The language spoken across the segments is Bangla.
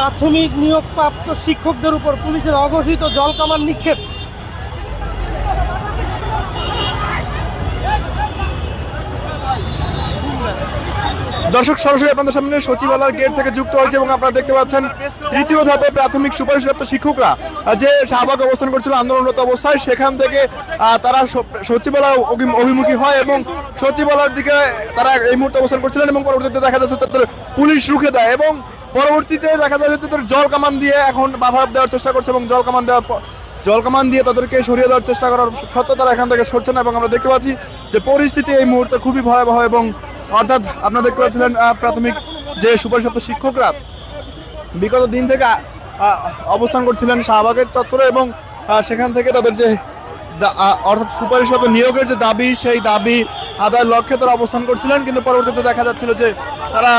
প্রাথমিক নিয়োগপ্রাপ্ত শিক্ষকদের উপর পুলিশের অঘোষিত জল কামান নিক্ষেপ। দর্শক, সরাসরি আপনাদের সামনে সচিবালয় গেট থেকে যুক্ত হয়েছে এবং আপনারা দেখতে পাচ্ছেন তৃতীয় ধাপে প্রাথমিক সুপারিশপ্রাপ্ত শিক্ষকরা যে শাহবাগ অবস্থান করছিল আন্দোলনরত অবস্থায়, সেখান থেকে তারা সচিবালয় অভি- অভিমুখী হয় এবং সচিবালয়ের দিকে তারা এই মুহূর্তে অবস্থান করছিলেন এবং পরবর্তীতে দেখা যাচ্ছে তাদের পুলিশ রুখে দেয় এবং পরবর্তীতে দেখা যাচ্ছে তাদের জল কামান দিয়ে এখন বাধা দেওয়ার চেষ্টা করছে এবং জল কামান দেওয়ার জল কামান দিয়ে তাদেরকে সরিয়ে দেওয়ার চেষ্টা করার সত্ত্বেও তারা এখান থেকে সরছে না এবং আমরা দেখতে পাচ্ছি যে পরিস্থিতি এই মুহূর্তে খুবই ভয়াবহ এবং অর্থাৎ আপনারা দেখতে পাচ্ছিলেন প্রাথমিক যে সুপারিশপ্রাপ্ত শিক্ষকরা বিগত দিন থেকে অবস্থান করছিলেন শাহবাগের চত্বরে এবং সেখান থেকে তাদের যে অর্থাৎ সুপারিশপ্রাপ্ত নিয়োগের যে দাবি, সেই দাবি আদায়ের লক্ষ্যে তারা অবস্থান করছিলেন, কিন্তু পরবর্তীতে দেখা যাচ্ছিল যে তারা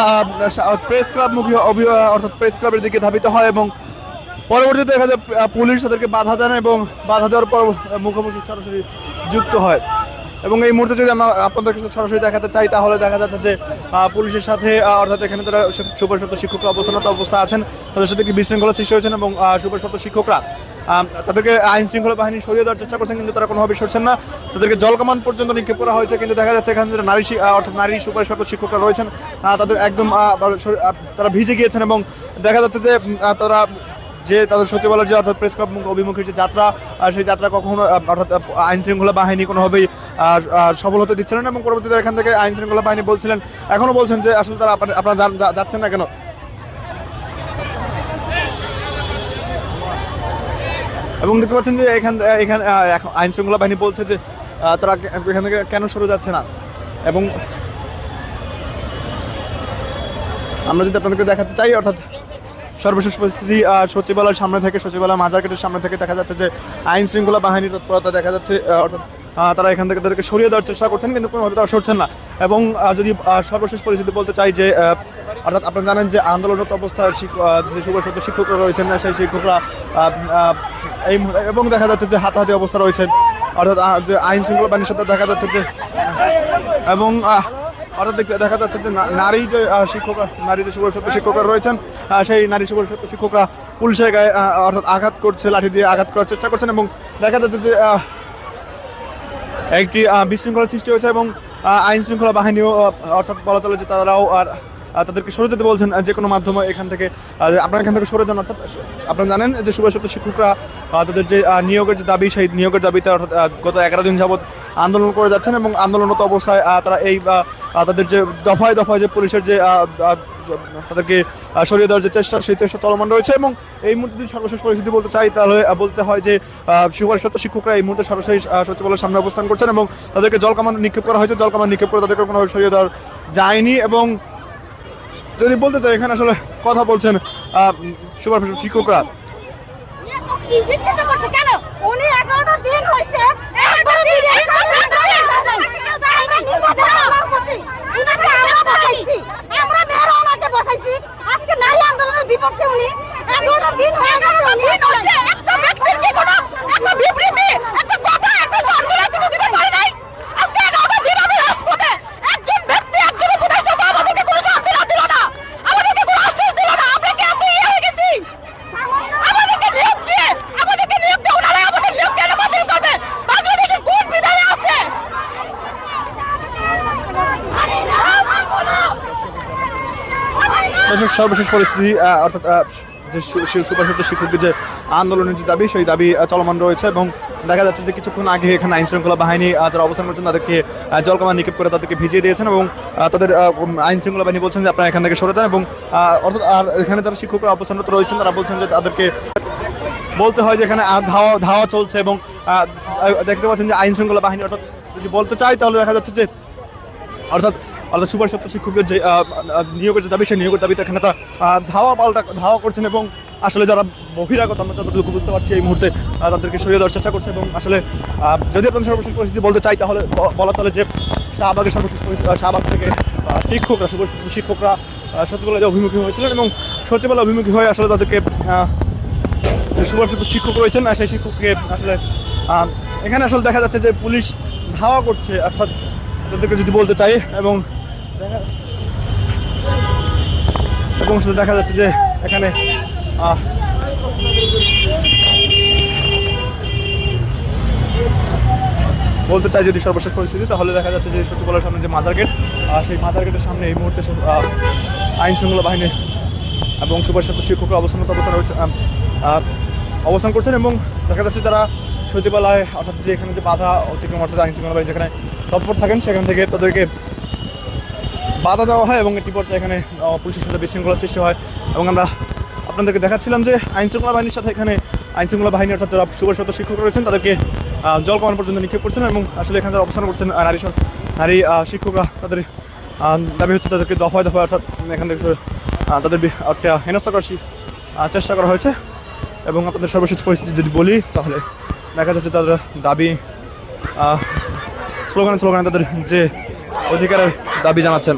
প্রেস ক্লাব মুখী অভি- অর্থাৎ প্রেস ক্লাবের দিকে ধাবিত হয় এবং পরবর্তীতে দেখা যায় পুলিশ তাদেরকে বাধা দেন এবং বাধা দেওয়ার পর মুখোমুখি সরাসরি যুক্ত হয়। এবং এই মুহূর্তে যদি আমরা আপনাদের কাছে সরাসরি দেখাতে চাই তাহলে দেখা যাচ্ছে যে পুলিশের সাথে অর্থাৎ এখানে যারা সু- সুপারিশপ্রাপ্ত শিক্ষকরা অবস্থানত অবস্থা আছেন তাদের সাথে একটি বিশৃঙ্খলা সৃষ্টি হয়েছেন এবং আহ, সুপারিশপ্রাপ্ত শিক্ষকরা তাদেরকে আইন শৃঙ্খলা বাহিনী সরিয়ে দেওয়ার চেষ্টা করছেন কিন্তু তারা কোনোভাবে সরছেন না। তাদেরকে জলকামান পর্যন্ত নিক্ষেপ করা হয়েছে কিন্তু দেখা যাচ্ছে এখানে যারা নারী অর্থাৎ নারী সুপারিশপ্রাপ্ত শিক্ষকরা রয়েছেন তাদের একদম তারা ভিজে গিয়েছেন এবং দেখা যাচ্ছে যে তারা যে তাদের সচিবালয় যে অর্থাৎ প্রেস ক্লাব অভিমুখী যে যাত্রা সেই যাত্রা কখনো অর্থাৎ আইন শৃঙ্খলা বাহিনী কোনোভাবেই সফল হতে দিচ্ছিলেন এবং পরবর্তীতে এখান থেকে আইন শৃঙ্খলা বাহিনী বলছিলেন, এখনও বলছেন যে আসলে তারা আপনারা যাচ্ছেন না কেন? এবং দেখতে পাচ্ছেন যে এখান, এখন আইন শৃঙ্খলা বাহিনী বলছে যে তারা এখান থেকে কেন সরে যাচ্ছে না? এবং আমরা যদি আপনাদেরকে দেখাতে চাই, অর্থাৎ সর্বশেষ পরিস্থিতি সচিবালয়ের সামনে থেকে, সচিবালয় মাজার গেটের সামনে থেকে দেখা যাচ্ছে যে আইন শৃঙ্খলা বাহিনীর তৎপরতা দেখা যাচ্ছে অর্থাৎ তারা এখান থেকে তাদেরকে সরিয়ে দেওয়ার চেষ্টা করছেন, কিন্তু কোনোভাবে তারা সরছেন না। এবং যদি সর্বশেষ পরিস্থিতি বলতে চাই যে অর্থাৎ আপনারা জানেন যে আন্দোলনরত অবস্থায় যে সুপারশত শিক্ষকরা রয়েছেন, সেই শিক্ষকরা এই এবং দেখা যাচ্ছে যে হাতাহাতি অবস্থা রয়েছেন অর্থাৎ যে আইন শৃঙ্খলা বাহিনীর সাথে দেখা যাচ্ছে যে, এবং অর্থাৎ দেখা যাচ্ছে যে নারী যে শিক্ষকরা, নারী যে সুবল শিক্ষকরা রয়েছেন সেই নারী সুবল শিক্ষকরা পুলিশের গায়ে অর্থাৎ আঘাত করছে, লাঠি দিয়ে আঘাত করার চেষ্টা করছেন এবং দেখা যাচ্ছে যে একটি বিশৃঙ্খলা সৃষ্টি হয়েছে এবং আইন শৃঙ্খলা বাহিনীও অর্থাৎ বলা চলে যে তারাও আর তাদেরকে সরে যেতে বলছেন যে কোনো মাধ্যমে এখান থেকে আপনারা এখান থেকে সরে যান, অর্থাৎ, আপনারা জানেন যে সুভাষপ্ত শিক্ষকরা তাদের যে নিয়োগের যে দাবি, সেই নিয়োগের দাবিতে, অর্থাৎ গত এগারো দিন যাবৎ আন্দোলন করে যাচ্ছেন এবং আন্দোলনরত অবস্থায় তারা এই তাদের যে দফায় দফায় যে পুলিশের যে তাদেরকে সরিয়ে দেওয়ার যে চেষ্টা, সেই চেষ্টা চলমান রয়েছে এবং এই মুহূর্তে যদি সর্বশেষ পরিস্থিতি বলতে চাই, তাহলে বলতে হয় যে সুপারিশপ্রাপ্ত শিক্ষকরা এই মুহূর্তে সরাসরি সচিবালয়ের সামনে অবস্থান করছেন এবং তাদেরকে জল জলকামান নিক্ষেপ করা হয়েছে। জল জলকামান নিক্ষেপ করে তাদেরকে কোনোভাবে সরিয়ে দেওয়ার যায়নি এবং যদি বলতে চাই এখানে আসলে কথা বলছেন সুপারিশপ্রাপ্ত শিক্ষকরা একবার ফিরে আমরা মেয়েরা ওনাকে বসাইছি আজকে নারী আন্দোলনের বিপক্ষে উনি এগারোটা দিন হয়ে গেছে উনি একটা ব্যক্তির কি কোনো একটা বিবৃতি একটা কথা একটা আন্দোলন কিছু দিতে পারে নাই আজকে এগারোটা দিন আমি রাজপথে একজন ব্যক্তি একজন উপদেষ্টা তো আমাদেরকে কোনো আন্দোলন দিল না আমাদেরকে কোনো আশ্বাস দিল না আমরা কি এত ইয়ে হয়ে গেছি আমাদেরকে নিয়োগ দিয়ে আমাদেরকে নিয়োগ দিয়ে ওনারা আমাদের নিয়োগ কেন বাতিল করবে বাংলাদেশের কোন বিধানে আছে দেশের সর্বশেষ পরিস্থিতি অর্থাৎ যে সু- সু- সুপারিশপ্রাপ্ত শিক্ষকদের যে আন্দোলনের যে দাবি সেই দাবি চলমান রয়েছে এবং দেখা যাচ্ছে যে কিছুক্ষণ আগে এখানে আইন শৃঙ্খলা বাহিনী যারা অবস্থান করছেন তাদেরকে আহ, জলকামান নিক্ষেপ করে তাদেরকে ভিজিয়ে দিয়েছেন এবং তাদের আইন শৃঙ্খলা বাহিনী বলছেন যে আপনারা এখান থেকে সরে যান এবং অর্থাৎ আর এখানে যারা শিক্ষকরা অবস্থানরত রয়েছেন তারা বলছেন যে তাদেরকে বলতে হয় যে এখানে ধাওয়া ধাওয়া চলছে এবং দেখতে পাচ্ছেন যে আইন শৃঙ্খলা বাহিনী অর্থাৎ যদি বলতে চাই তাহলে দেখা যাচ্ছে যে অর্থাৎ অর্থাৎ সুপারশপ্ত শিক্ষকের যে নিয়োগের যে দাবি, সেই নিয়োগের দাবিতে এখানে তারা ধাওয়া পাল্টা, ধাওয়া করছেন এবং আসলে যারা বহিরাগত, আমরা যতটুকু বুঝতে পারছি এই মুহূর্তে তাদেরকে সরিয়ে দেওয়ার চেষ্টা করছে এবং আসলে যদি আপনাদের সর্বশেষ পরিস্থিতি বলতে চাই, তাহলে বলা চলে যে, শাহবাগের সর্বশেষ শাহবাগ থেকে শিক্ষকরা শিক্ষকরা সচিবালয়ে অভিমুখী হয়েছিলেন এবং সচিবালয় অভিমুখী হয়ে আসলে তাদেরকে সুপারশিপ্ত শিক্ষক রয়েছেন সেই শিক্ষককে আসলে এখানে আসলে দেখা যাচ্ছে যে পুলিশ ধাওয়া করছে, অর্থাৎ তাদেরকে যদি বলতে চাই, এবং এবং আসলে দেখা যাচ্ছে যে এখানে বলতে চাই যদি সর্বশেষ পরিস্থিতি, তাহলে দেখা যাচ্ছে যে সচিবালয়ের সামনে যে মাজার গেট সেই মাজার গেটের সামনে এই মুহূর্তে আইন শৃঙ্খলা বাহিনী এবং সুপারশাস্ত শিক্ষকরা অবস্থানরত অবস্থান অবস্থান করছেন এবং দেখা যাচ্ছে তারা সচিবালয়, অর্থাৎ যে এখানে যে বাধা অতিক্রম, অর্থাৎ আইন শৃঙ্খলা বাহিনী যেখানে তৎপর থাকেন, সেখান থেকে তাদেরকে বাধা দেওয়া হয় এবং একটি পর্যায়ে এখানে পুলিশের সাথে বিশৃঙ্খলা সৃষ্টি হয়। এবং আমরা আপনাদেরকে দেখাচ্ছিলাম যে আইন শৃঙ্খলা বাহিনীর সাথে এখানে আইন শৃঙ্খলা বাহিনী অর্থাৎ যারা সুপারশত শিক্ষক রয়েছেন, তাদেরকে জল কমান পর্যন্ত নিক্ষেপ করছেন এবং আসলে এখানে যারা অবস্থান করছেন নারী নারী শিক্ষকরা, তাদের দাবি হচ্ছে তাদেরকে দফায় দফায় অর্থাৎ এখান থেকে তাদের একটা হেনস্থা করার চেষ্টা করা হয়েছে। এবং আপনাদের সর্বশেষ পরিস্থিতি যদি বলি, তাহলে দেখা যাচ্ছে তাদের দাবি স্লোগানে স্লোগানে তাদের যে অধিকারের দাবি জানাচ্ছেন।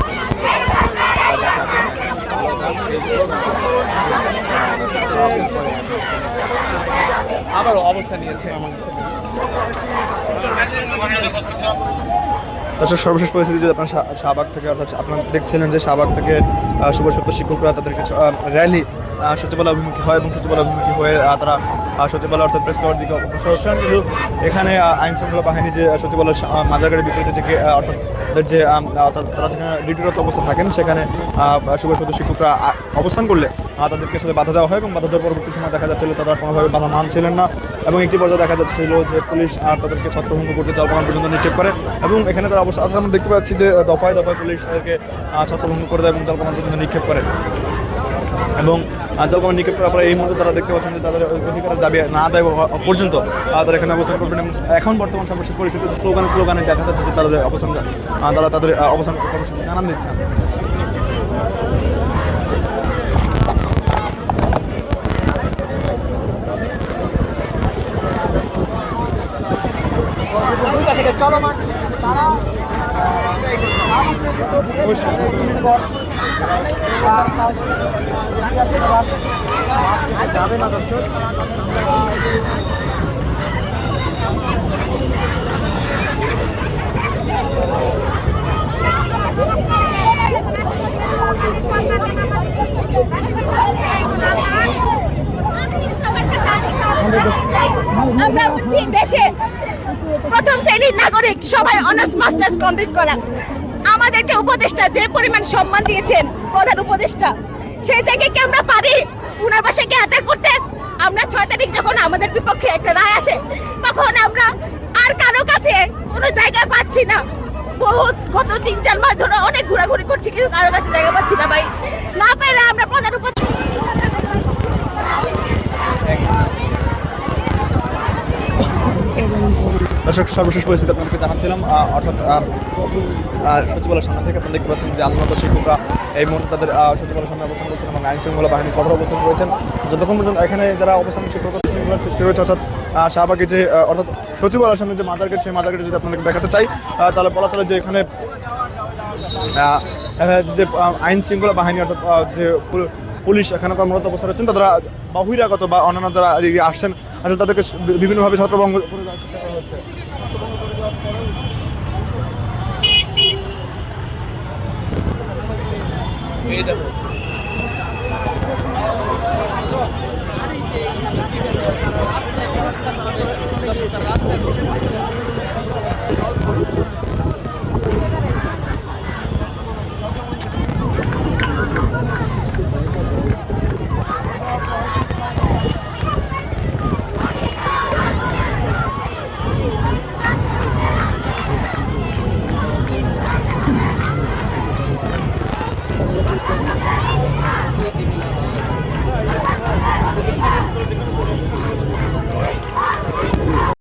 নিয়েছে দর্শক সর্বশেষ পরিস্থিতি আপনার শাহবাগ থেকে, অর্থাৎ আপনার দেখছিলেন যে শাহবাগ থেকে সুবর্ষপ্ত শিক্ষকরা তাদের কিছু র্যালি সচিবালয় অভিমুখী হয় এবং সচিবালয় অভিমুখী হয়ে তারা সচিবালয় অর্থাৎ প্রেস ক্লাবের দিকে অগ্রসর হচ্ছেন। কিন্তু এখানে আইন শৃঙ্খলা বাহিনী যে আহ, সচিবালয়ের সা- আহ, মাজারগাড়ি বিপরীতে যে অর্থাৎ তাদের যে অর্থাৎ তারা যেখানে ডিউটিরত অবস্থা থাকেন সেখানে সুবর্ষপ্ত শিক্ষকরা অবস্থান করলে তাদেরকে আসলে বাধা দেওয়া হয় এবং বাধা দেওয়ার পরবর্তী সময় দেখা যাচ্ছিল তারা কোনোভাবে বাধা মানছিলেন না এবং একটি পর্যায়ে দেখা যাচ্ছিল যে পুলিশ আর তাদেরকে ছত্রভঙ্গ করতে জলকামান পর্যন্ত নিক্ষেপ করে এবং এখানে তারা অবস্থা আমরা দেখতে পাচ্ছি যে দফায় দফায় পুলিশ তাদেরকে ছত্রভঙ্গ করে দেয় এবং জলকামান পর্যন্ত নিক্ষেপ করে। এবং জলকামান নিক্ষেপ করার পরে এই মুহূর্তে তারা দেখতে পাচ্ছেন যে তাদের অধিকারের দাবি না দেয় পর্যন্ত তারা এখানে অবস্থান করবেন এবং এখন বর্তমান সর্বশেষ পরিস্থিতি স্লোগানে স্লোগানে দেখা যাচ্ছে যে তাদের অবস্থান তারা তাদের অবস্থান কর্মসূচি জানান দিচ্ছেন। চলমান তারা আমরা হচ্ছি দেশে প্রথম শ্রেণির নাগরিক সবাই অনার্স মাস্টার্স কমপ্লিট করা। আমাদেরকে উপদেষ্টা যে পরিমাণ সম্মান দিয়েছেন, প্রধান উপদেষ্টা, সেই জায়গায় কি আমরা পারি? উনার বাসায় কি অ্যাটাক করতে? আমরা ছয় তারিখ যখন আমাদের বিপক্ষে একটা রায় আসে, তখন আমরা আর কারও কাছে কোনো জায়গা পাচ্ছি না। বহুত গত তিন, চার মাস ধরে অনেক ঘোরাঘুরি করছি, কিন্তু কারও কাছে জায়গা পাচ্ছি না ভাই। না পেরে আমরা প্রধান উপদেষ্টা দর্শক, সর্বশেষ পরিস্থিতি আপনাদেরকে জানাচ্ছিলাম অর্থাৎ সচিবালয়ের সামনে থেকে আপনারা দেখতে পাচ্ছেন যে আন্দোলনত শিক্ষকরা এই মুহূর্তে তাদের সচিবালয়ের সামনে অবস্থান করছেন এবং আইন শৃঙ্খলা বাহিনী কঠোর অবস্থান করেছেন। যতক্ষণ পর্যন্ত এখানে যারা অবস্থান শিক্ষক শৃঙ্খলার সৃষ্টি রয়েছে অর্থাৎ শাহবাগে যে অর্থাৎ সচিবালয়ের সামনে যে মাদার গেট সেই মাদার গেট যদি আপনাদেরকে দেখাতে চাই তাহলে বলা চলে যে এখানে যে আইন শৃঙ্খলা বাহিনী, অর্থাৎ যে পুল- পুলিশ এখানে কর্মরত অবস্থা রয়েছেন তারা বহিরাগত বা অন্যান্য যারা আসছেন, আসলে তাদেরকে বিভিন্নভাবে ছত্রভঙ্গ করে হচ্ছে রাস্তায়